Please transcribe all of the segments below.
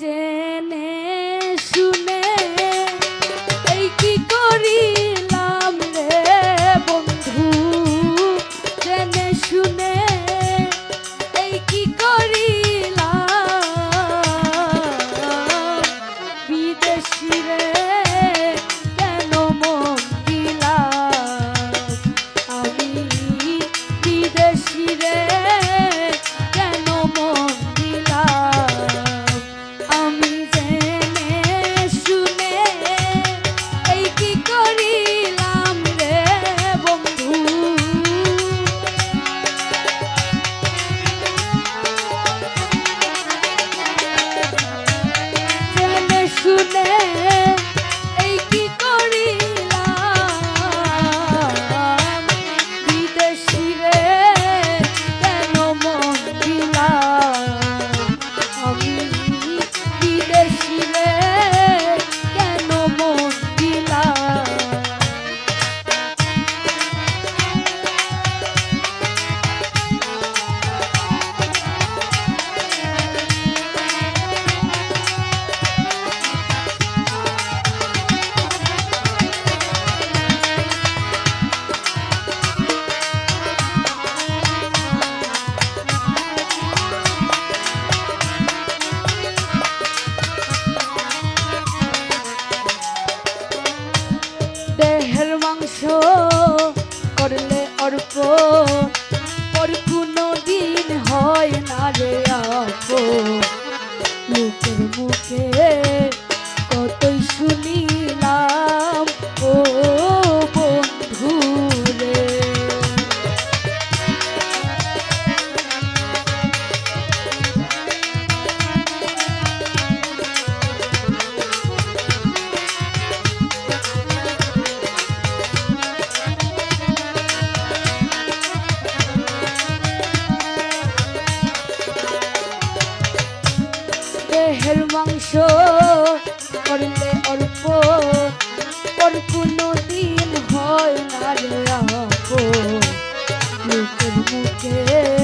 জেনে শুনে এই কি করি? আপন ওর কোনো দিন হয় না রে আপন মুখের মুখে গল্প ওর কোনো দিন হয় না রে মুখে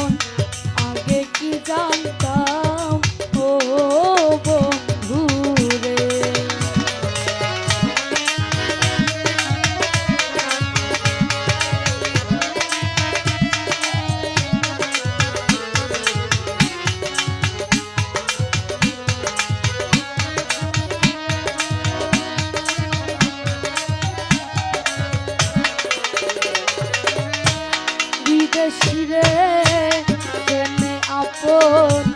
আপন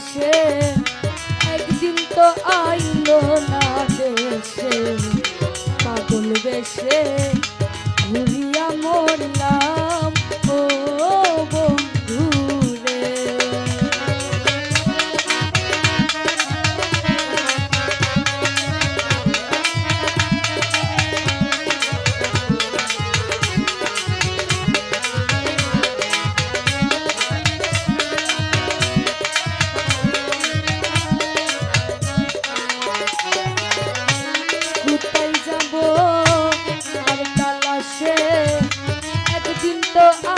তালাশে একদিন তো আইলো না দেশে পাগল বেশে একদিন তো